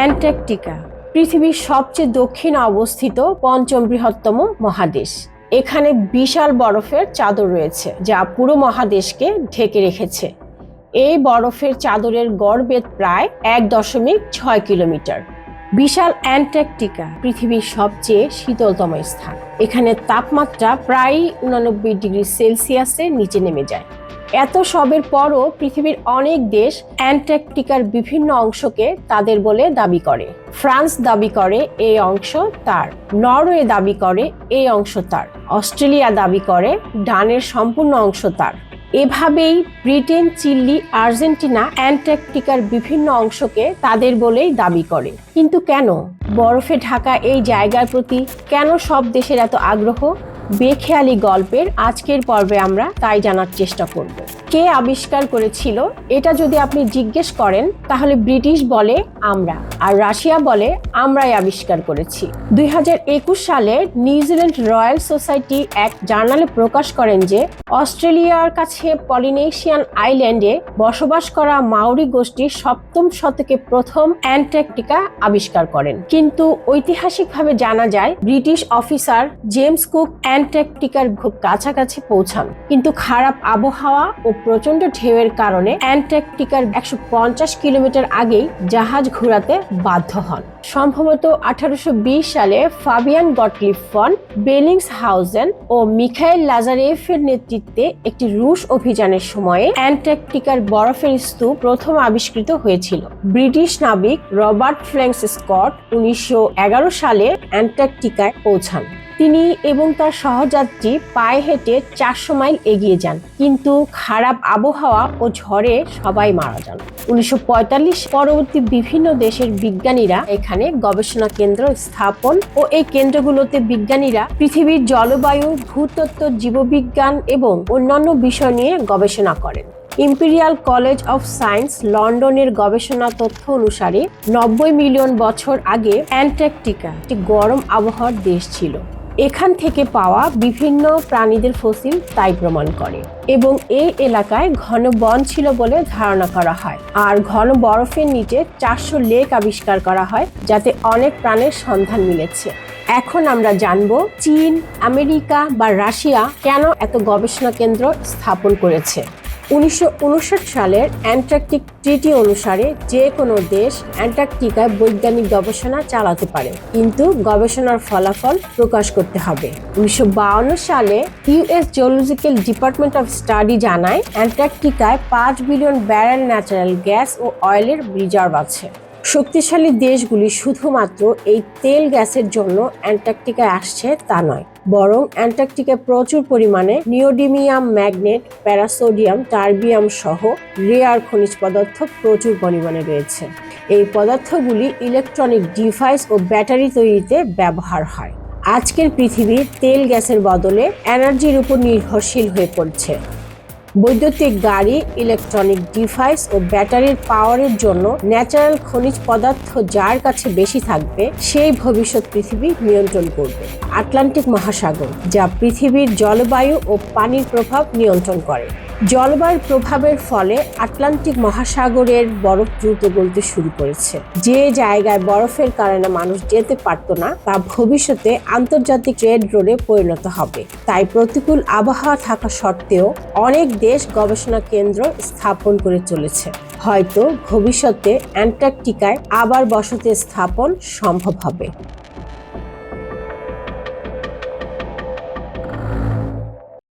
Antarctica, পৃথিবীর সবচেয়ে দক্ষিণে অবস্থিত পঞ্চম বৃহত্তম মহাদেশ। এখানে বিশাল বরফের চাদর রয়েছে, যা পুরো মহাদেশকে ঢেকে রেখেছে। এই বরফের চাদরের গড়বেদ প্রায় এক দশমিক ছয় কিলোমিটার। বিশাল অ্যান্টার্কটিকা পৃথিবীর সবচেয়ে শীতলতম স্থান। এখানে তাপমাত্রা প্রায় উনানব্বই ডিগ্রি সেলসিয়াসের নিচে নেমে যায়। এত সবের পরও পৃথিবীর অনেক দেশ অ্যান্টার্কটিকার বিভিন্ন অংশকে তাদের বলে দাবি করে। ফ্রান্স দাবি করে এই অংশ তার, নরওয়ে দাবি করে এই অংশ তার, অস্ট্রেলিয়া দাবি করে ডানের সম্পূর্ণ অংশ তার। এভাবেই ব্রিটেন, চিলি, আর্জেন্টিনা অ্যান্টার্কটিকার বিভিন্ন অংশকে তাদের বলেই দাবি করে। কিন্তু কেন? বরফে ঢাকা এই জায়গার প্রতি কেন সব দেশের এত আগ্রহ? বেখেয়ালি গল্পের আজকের পর্বে আমরা তাই জানার চেষ্টা করব। কে আবিষ্কার করেছিল? এটা যদি আপনি জিজ্ঞেস করেন, তাহলে ব্রিটিশ বলে আমরা, আর রাশিয়া বলে আমরাই আবিষ্কার করেছি। দুই সালে নিউজিল্যান্ড রয়্যাল সোসাইটি এক জার্নালে প্রকাশ করেন যে, অস্ট্রেলিয়ার কাছে পলিনেশিয়ান আইল্যান্ডে বসবাস করা মাউরি গোষ্ঠী সপ্তম শতকে প্রথম অ্যান্টার্কটিকা আবিষ্কার করেন। কিন্তু ঐতিহাসিকভাবে জানা যায়, ব্রিটিশ অফিসার জেমস কুক অ্যান্টার্কটিকার খুব কাছাকাছি পৌঁছান। কিন্তু খারাপ আবহাওয়া ও প্রচণ্ড ঢেউয়ের কারণে অ্যান্টার্কটিকার একশো পঞ্চাশ কিলোমিটার আগেই জাহাজ ঘোরাতে বাধ্য হন। সম্ভবত আঠারোশো বিশ সালে Fabian Gottlieb von Bellingshausen ও মিখাইল লাজারেফের নেতৃত্বে একটি রুশ অভিযানের সময়ে অ্যান্টার্কটিকার বরফের স্তূপ প্রথম আবিষ্কৃত হয়েছিল। ব্রিটিশ নাবিক রবার্ট ফ্ল্যাংস স্কট উনিশশো এগারো সালে অ্যান্টার্কটিকায় পৌঁছান। তিনি এবং তার সহযাত্রী পায়ে হেঁটে চারশো মাইল এগিয়ে যান। কিন্তু খারাপ আবহাওয়া ও ঝড়ে সবাই মারা যান। উনিশশো পঁয়তাল্লিশ পরবর্তী বিভিন্ন দেশের বিজ্ঞানীরা এখানে গবেষণা কেন্দ্র স্থাপন ও এই কেন্দ্রগুলোতে বিজ্ঞানীরা পৃথিবীর জলবায়ু, ভূতত্ত্ব, জীববিজ্ঞান এবং অন্যান্য বিষয় নিয়ে গবেষণা করেন। ইম্পেরিয়াল কলেজ অফ সায়েন্স লন্ডনের গবেষণা তথ্য অনুসারে নব্বই মিলিয়ন বছর আগে অ্যান্টার্কটিকা একটি গরম আবহাওয়ার দেশ ছিল। এখান থেকে পাওয়া বিভিন্ন প্রাণীদের ফসিল তাই প্রমাণ করে। এবং এই এলাকায় ঘন বন ছিল বলে ধারণা করা হয়। আর ঘন বরফের নিচে চারশো লেক আবিষ্কার করা হয়, যাতে অনেক প্রাণের সন্ধান মিলেছে। এখন আমরা জানব চীন, আমেরিকা বা রাশিয়া কেন এত গবেষণা কেন্দ্র স্থাপন করেছে। উনিশশো উনষাট সালের অ্যান্টার্কটিক ট্রিটি অনুসারে যে কোনো দেশ অ্যান্টার্কটিকায় বৈজ্ঞানিক গবেষণা চালাতে পারে। কিন্তু গবেষণার ফলাফল প্রকাশ করতে হবে। উনিশশো সালে US geological department of study জানায়, অ্যান্টার্কটিকায় পাঁচ বিলিয়ন ব্যারেল ন্যাচারাল গ্যাস ও অয়েলের রিজার্ভ আছে। শক্তিশালী দেশগুলি শুধুমাত্র এই তেল গ্যাসের জন্য অ্যান্টার্কটিকায় আসছে তা নয়, বরং অ্যান্টার্কটিকায় প্রচুর পরিমাণে নিওডিমিয়াম ম্যাগনেট, প্যারাসোডিয়াম, টার্বিয়াম সহ রেয়ার খনিজ পদার্থ প্রচুর পরিমাণে রয়েছে। এই পদার্থগুলি ইলেকট্রনিক ডিভাইস ও ব্যাটারি তৈরিতে ব্যবহার হয়। আজকের পৃথিবী তেল গ্যাসের বদলে এনার্জির উপর নির্ভরশীল হয়ে পড়ছে। বৈদ্যুতিক গাড়ি ইলেকট্রনিক ডিভাইস ও ব্যাটারির পাওয়ারের জন্য ন্যাচারাল খনিজ পদার্থ যার কাছে বেশি থাকবে, সেই ভবিষ্যৎ পৃথিবী নিয়ন্ত্রণ করবে। আটলান্টিক মহাসাগর, যা পৃথিবীর জলবায়ু ও পানির প্রভাব নিয়ন্ত্রণ করে। জলবায়ুর প্রভাবের ফলে আটলান্টিক মহাসাগরের বরফ দ্রুত গলতে শুরু করেছে। যে জায়গায় বরফের কারণে মানুষ যেতে পারত না, তা ভবিষ্যতে আন্তর্জাতিক ট্রেড রোডে পরিণত হবে। তাই প্রতিকূল আবহাওয়া থাকা সত্ত্বেও অনেক দেশ গবেষণা কেন্দ্র স্থাপন করে চলেছে। হয়তো ভবিষ্যতে অ্যান্টার্কটিকায় আবার বসতি স্থাপন সম্ভব হবে।